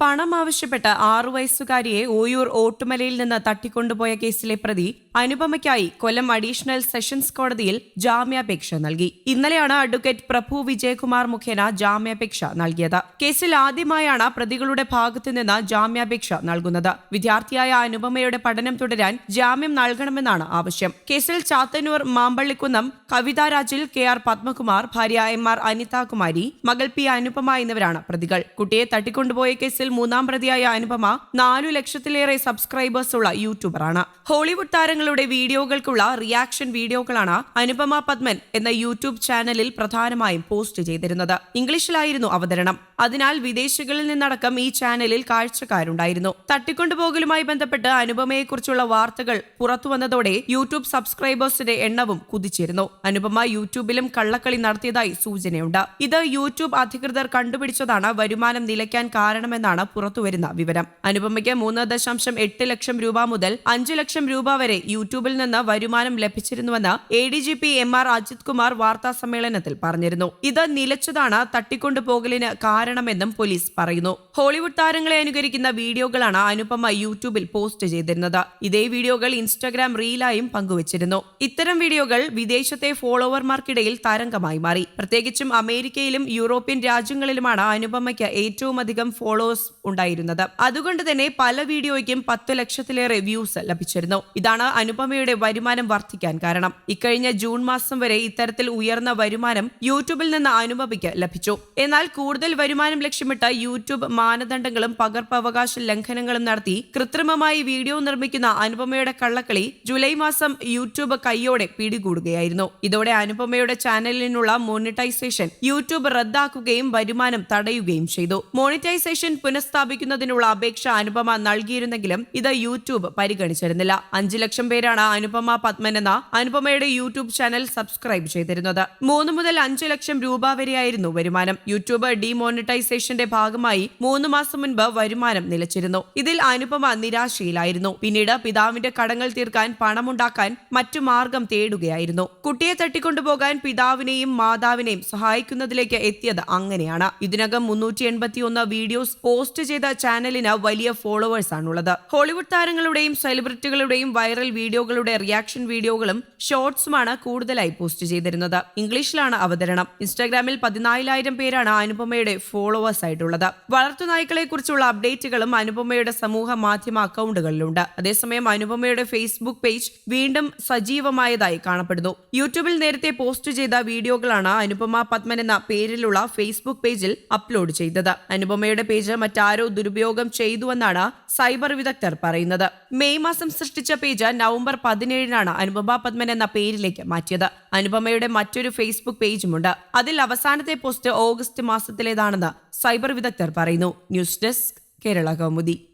പണം ആവശ്യപ്പെട്ട് ആറു വയസ്സുകാരിയെ ഓയൂർ ഓട്ടുമലയിൽ നിന്ന് തട്ടിക്കൊണ്ടുപോയ കേസിലെ പ്രതി അനുപമയ്ക്കായി കൊല്ലം അഡീഷണൽ സെഷൻസ് കോടതിയിൽ ജാമ്യാപേക്ഷ നൽകി. ഇന്നലെയാണ് അഡ്വക്കേറ്റ് പ്രഭു വിജയകുമാർ മുഖേന ജാമ്യാപേക്ഷ നൽകിയത്. കേസിൽ ആദ്യമായാണ് പ്രതികളുടെ ഭാഗത്തു നിന്ന് ജാമ്യാപേക്ഷ നൽകുന്നത്. വിദ്യാർത്ഥിയായ അനുപമയുടെ പഠനം തുടരാൻ ജാമ്യം നൽകണമെന്നാണ് ആവശ്യം. കേസിൽ ചാത്തന്നൂർ മാമ്പള്ളിക്കുന്നം കവിതാരാജിൽ കെ ആർ പത്മകുമാർ ഭാര്യ എം ആർ അനിതാകുമാരി മകൾ പി അനുപമ എന്നിവരാണ് പ്രതികൾ. കുട്ടിയെ തട്ടിക്കൊണ്ടുപോയ കേസിൽ മൂന്നാം പ്രതിയായ അനുപമ നാലു ലക്ഷത്തിലേറെ സബ്സ്ക്രൈബേഴ്സുള്ള യൂട്യൂബറാണ്. ഹോളിവുഡ് താരങ്ങളുടെ വീഡിയോകൾക്കുള്ള റിയാക്ഷൻ വീഡിയോകളാണ് അനുപമ പത്മൻ എന്ന യൂട്യൂബ് ചാനലിൽ പ്രധാനമായും പോസ്റ്റ് ചെയ്തിരുന്നത്. ഇംഗ്ലീഷിലായിരുന്നു അവതരണം. അതിനാൽ വിദേശികളിൽ നിന്നടക്കം ഈ ചാനലിൽ കാഴ്ചക്കാരുണ്ടായിരുന്നു. തട്ടിക്കൊണ്ടുപോകലുമായി ബന്ധപ്പെട്ട് അനുപമയെക്കുറിച്ചുള്ള വാർത്തകൾ പുറത്തുവന്നതോടെ യൂട്യൂബ് സബ്സ്ക്രൈബേഴ്സിന്റെ എണ്ണവും കുതിച്ചിരുന്നു. അനുപമ യൂട്യൂബിലും കള്ളക്കളി നടത്തിയതായി സൂചനയുണ്ട്. ഇത് യൂട്യൂബ് അധികൃതർ കണ്ടുപിടിച്ചതാണ് വരുമാനം നിലയ്ക്കാൻ കാരണമെന്നാണ് പുറത്തുവരുന്ന വിവരം. അനുപമയ്ക്ക് മൂന്ന് ദശാംശം എട്ട് ലക്ഷം രൂപ മുതൽ അഞ്ച് ലക്ഷം രൂപ വരെ യൂട്യൂബിൽ നിന്ന് വരുമാനം ലഭിച്ചിരുന്നുവെന്ന് A D G P M R Ajith Kumar വാർത്താ സമ്മേളനത്തിൽ പറഞ്ഞിരുന്നു. ഇത് നിലച്ചതാണ് തട്ടിക്കൊണ്ടുപോകലിന് കാരണമെന്നും പോലീസ് പറയുന്നു. ഹോളിവുഡ് താരങ്ങളെ അനുകരിക്കുന്ന വീഡിയോകളാണ് അനുപമ യൂട്യൂബിൽ പോസ്റ്റ് ചെയ്തിരുന്നത്. ഇതേ വീഡിയോകൾ ഇൻസ്റ്റാഗ്രാം റീലായും പങ്കുവച്ചിരുന്നു. ഇത്തരം വീഡിയോകൾ വിദേശത്തെ ഫോളോവർമാർക്കിടയിൽ തരംഗമായി മാറി. പ്രത്യേകിച്ചും അമേരിക്കയിലും യൂറോപ്യൻ രാജ്യങ്ങളിലുമാണ് അനുപമയ്ക്ക് ഏറ്റവും അധികം ഫോളോവേഴ്സ് ഉണ്ടായിരുന്നത്. അതുകൊണ്ട് തന്നെ പല വീഡിയോയ്ക്കും പത്ത് ലക്ഷത്തിലേറെ വ്യൂസ് ലഭിച്ചിരുന്നു. ഇതാണ് അനുപമയുടെ വരുമാനം വർദ്ധിക്കാൻ കാരണം. ഇക്കഴിഞ്ഞ ജൂൺ മാസം വരെ ഇത്തരത്തിൽ ഉയർന്ന വരുമാനം യൂട്യൂബിൽ നിന്ന് അനുപമയ്ക്ക് ലഭിച്ചു. എന്നാൽ കൂടുതൽ വരുമാനം ലക്ഷ്യമിട്ട് യൂട്യൂബ് മാനദണ്ഡങ്ങളും പകർപ്പവകാശ ലംഘനങ്ങളും നടത്തി കൃത്രിമമായി വീഡിയോ നിർമ്മിക്കുന്ന അനുപമയുടെ കള്ളക്കളി ജൂലൈ മാസം യൂട്യൂബ് കൈയോടെ പിടികൂടുകയായിരുന്നു. ഇതോടെ അനുപമയുടെ ചാനലിനുള്ള മോണിറ്റൈസേഷൻ യൂട്യൂബ് റദ്ദാക്കുകയും വരുമാനം തടയുകയും ചെയ്തു. മോണിറ്റൈസേഷൻ പുനഃസ്ഥാപിക്കുന്നതിനുള്ള അപേക്ഷ അനുപമ നൽകിയിരുന്നെങ്കിലും ഇത് യൂട്യൂബ് പരിഗണിച്ചിരുന്നില്ല. അഞ്ചു ലക്ഷം പേരാണ് അനുപമ പത്മൻ എന്ന അനുപമയുടെ യൂട്യൂബ് ചാനൽ സബ്സ്ക്രൈബ് ചെയ്തിരുന്നത്. മൂന്ന് മുതൽ അഞ്ചു ലക്ഷം രൂപ വരെയായിരുന്നു വരുമാനം. യൂട്യൂബ് ഡിമോണിറ്റൈസേഷന്റെ ഭാഗമായി മൂന്ന് മാസം മുൻപ് വരുമാനം നിലച്ചിരുന്നു. ഇതിൽ അനുപമ നിരാശയിലായിരുന്നു. പിന്നീട് പിതാവിന്റെ കടങ്ങൾ തീർക്കാൻ പണമുണ്ടാക്കാൻ മറ്റു മാർഗം തേടുകയായിരുന്നു. കുട്ടിയെ തട്ടിക്കൊണ്ടുപോകാൻ പിതാവിനെയും മാതാവിനെയും സഹായിക്കുന്നതിലേക്ക് എത്തിയത് അങ്ങനെയാണ്. ഇതിനകം മുന്നൂറ്റി എൺപത്തിയൊന്ന് വീഡിയോസ് പോസ്റ്റ് ചെയ്ത ചാനലിന് വലിയ ഫോളോവേഴ്സ് ആണുള്ളത്. ഹോളിവുഡ് താരങ്ങളുടെയും സെലിബ്രിറ്റികളുടെയും വൈറൽ വീഡിയോകളുടെ റിയാക്ഷൻ വീഡിയോകളും ഷോർട്സുമാണ് കൂടുതലായി പോസ്റ്റ് ചെയ്തിരുന്നത്. ഇംഗ്ലീഷിലാണ് അവതരണം. ഇൻസ്റ്റാഗ്രാമിൽ പതിനാലായിരം പേരാണ് അനുപമയുടെ ഫോളോവേഴ്സ് ആയിട്ടുള്ളത്. വളർത്തുനായ്ക്കളെ കുറിച്ചുള്ള അപ്ഡേറ്റുകളും അനുപമയുടെ സമൂഹ മാധ്യമ അക്കൗണ്ടുകളിലുണ്ട് അതേസമയം അനുപമയുടെ ഫേസ്ബുക്ക് പേജ് വീണ്ടും സജീവമായതായി കാണപ്പെടുന്നു. യൂട്യൂബിൽ നേരത്തെ പോസ്റ്റ് ചെയ്ത വീഡിയോകളാണ് അനുപമ പത്മൻ എന്ന പേരിലുള്ള ഫേസ്ബുക്ക് പേജിൽ അപ്ലോഡ് ചെയ്തത്. അനുപമയുടെ പേജ് മറ്റാരോ ദുരുപയോഗം ചെയ്തുവെന്നാണ് സൈബർ വിദഗ്ധർ പറയുന്നത്. മെയ് മാസം സൃഷ്ടിച്ച പേജ് നവംബർ പതിനേഴിനാണ് അനുപമ പത്മൻ എന്ന പേരിലേക്ക് മാറ്റിയത്. അനുപമയുടെ മറ്റൊരു ഫേസ്ബുക്ക് പേജുമുണ്ട്. അതിൽ അവസാനത്തെ പോസ്റ്റ് ഓഗസ്റ്റ് മാസത്തിലേതാണെന്ന് സൈബർ വിദഗ്ധർ പറയുന്നു. News desk Kerala Kaumudi.